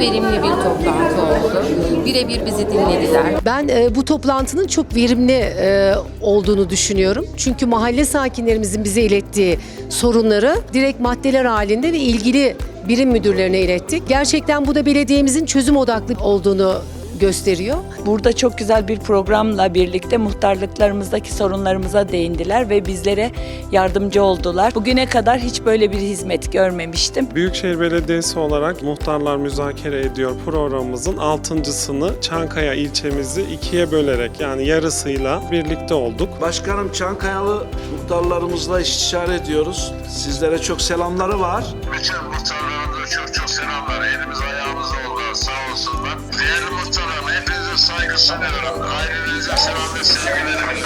verimli bir toplantı oldu. Birebir bizi dinlediler. Ben e, bu toplantının çok verimli e, olduğunu düşünüyorum. Çünkü mahalle sakinlerimizin bize ilettiği sorunları direkt maddeler halinde ve ilgili birim müdürlerine ilettik. Gerçekten bu da belediyemizin çözüm odaklı olduğunu gösteriyor. Burada çok güzel bir programla birlikte muhtarlıklarımızdaki sorunlarımıza değindiler ve bizlere yardımcı oldular. Bugüne kadar hiç böyle bir hizmet görmemiştim. Büyükşehir Belediyesi olarak Muhtarlar Müzakere Ediyor programımızın altıncısını Çankaya ilçemizi ikiye bölerek yani yarısıyla birlikte olduk. Başkanım Çankayalı muhtarlarımızla istişare ediyoruz. Sizlere çok selamları var. Bütün muhtarlarımıza çok çok selamlar. Elimiz ayağımız saygı sunuyorum. Ailenize selam ve sevgilerimi.